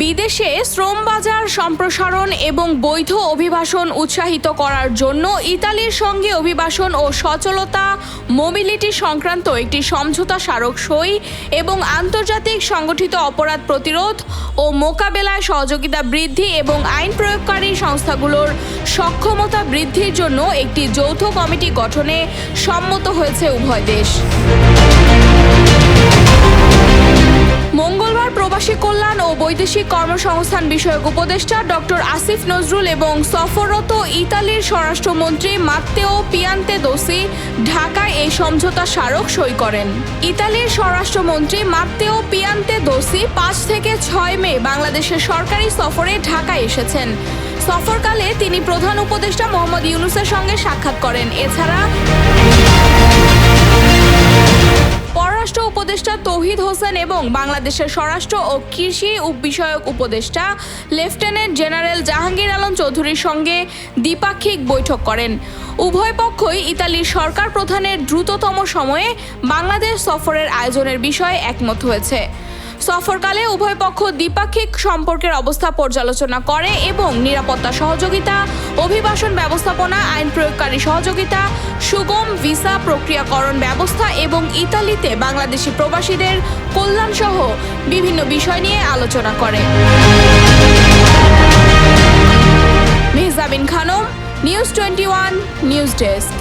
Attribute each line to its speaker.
Speaker 1: বিদেশে শ্রম বাজার সম্প্রসারণ এবং বৈধ অভিবাসন উৎসাহিত করার জন্য ইতালির সঙ্গে অভিবাসন ও সচলতা, মোবিলিটি সংক্রান্ত একটি সমঝোতা স্মারক সই এবং আন্তর্জাতিক সংগঠিত অপরাধ প্রতিরোধ ও মোকাবেলায় সহযোগিতা বৃদ্ধি এবং আইন প্রয়োগকারী সংস্থাগুলোর সক্ষমতা বৃদ্ধির জন্য একটি যৌথ কমিটি গঠনে সম্মত হয়েছে উভয় দেশ। কল্যাণ ও বৈদেশিক কর্মসংস্থান বিষয়ক উপদেষ্টা ডক্টর আসিফ নজরুল এবং সফররত ইতালির স্বরাষ্ট্রমন্ত্রী মাত্তেও পিয়ান্তে দোসি ঢাকায় এই সমঝোতা স্মারক সই করেন। ইতালির স্বরাষ্ট্রমন্ত্রী মাত্তেও পিয়ান্তে দোসি পাঁচ থেকে ছয় মে বাংলাদেশের সরকারি সফরে ঢাকায় এসেছেন। সফরকালে তিনি প্রধান উপদেষ্টা মোহাম্মদ ইউনুসের সঙ্গে সাক্ষাৎ করেন। এছাড়া উপদেষ্টা তৌহিদ হোসেন এবং বাংলাদেশের স্বরাষ্ট্র ও কৃষি বিষয়ক উপদেষ্টা লেফটেন্যান্ট জেনারেল জাহাঙ্গীর আলম চৌধুরীর সঙ্গে দ্বিপাক্ষিক বৈঠক করেন। উভয় পক্ষই ইতালির সরকার প্রধানের দ্রুততম সময়ে বাংলাদেশ সফরের আয়োজনের বিষয়ে একমত হয়েছে। সফরকালে উভয় পক্ষ দ্বিপাক্ষিক সম্পর্কের অবস্থা পর্যালোচনা করে এবং নিরাপত্তা সহযোগিতা, অভিবাসন ব্যবস্থাপনা, আইন প্রয়োগকারী সহযোগিতা, সুগম ভিসা প্রক্রিয়াকরণ ব্যবস্থা এবং ইতালিতে বাংলাদেশি প্রবাসীদের কল্যাণ সহ বিভিন্ন বিষয় নিয়ে আলোচনা করে। Mehjabin Khanam, news twenty one, news desk.